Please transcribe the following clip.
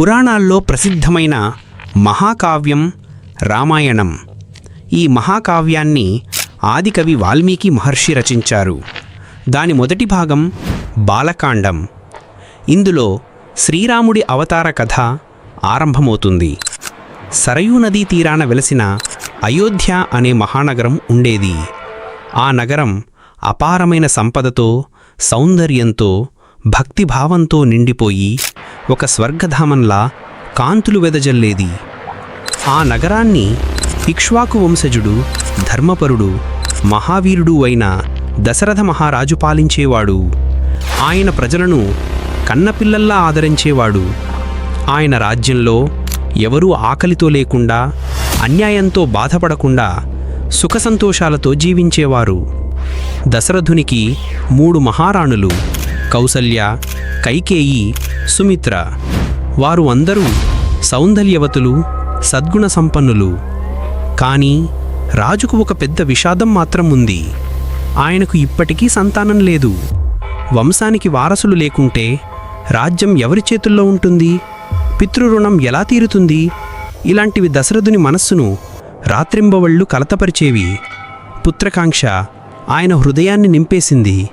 పురాణాల్లో ప్రసిద్ధమైన మహాకావ్యం రామాయణం. ఈ మహాకావ్యాన్ని ఆదికవి వాల్మీకి మహర్షి రచించారు. దాని మొదటి భాగం బాలకాండం. ఇందులో శ్రీరాముడి అవతార కథ ఆరంభమవుతుంది. సరయూ నదీ తీరాన వెలసిన అయోధ్య అనే మహానగరం ఉండేది. ఆ నగరం అపారమైన సంపదతో సౌందర్యంతో భక్తిభావంతో నిండిపోయి ఒక స్వర్గధామంలా కాంతులు వెదజల్లేది. ఆ నగరాన్ని ఇక్ష్వాకు వంశజుడు ధర్మపరుడు మహావీరుడు అయిన దశరథ మహారాజు పాలించేవాడు. ఆయన ప్రజలను కన్నపిల్లల్లా ఆదరించేవాడు. ఆయన రాజ్యంలో ఎవరూ ఆకలితో లేకుండా అన్యాయంతో బాధపడకుండా సుఖ సంతోషాలతో జీవించేవారు. దశరథునికి మూడు మహారాణులు. కౌసల్య కైకేయి సుమిత్ర. వారు అందరూ సౌందర్యవతులు సద్గుణ సంపన్నులు. కానీ రాజుకు ఒక పెద్ద విషాదం మాత్రం ఉంది. ఆయనకు ఇప్పటికీ సంతానం లేదు. వంశానికి వారసులు లేకుంటే రాజ్యం ఎవరి చేతుల్లో ఉంటుంది? పితృరుణం ఎలా తీరుతుంది? ఇలాంటివి దశరథుని మనస్సును రాత్రింబవళ్ళు కలతపరిచేవి. పుత్రకాంక్ష ఆయన హృదయాన్ని నింపేసింది.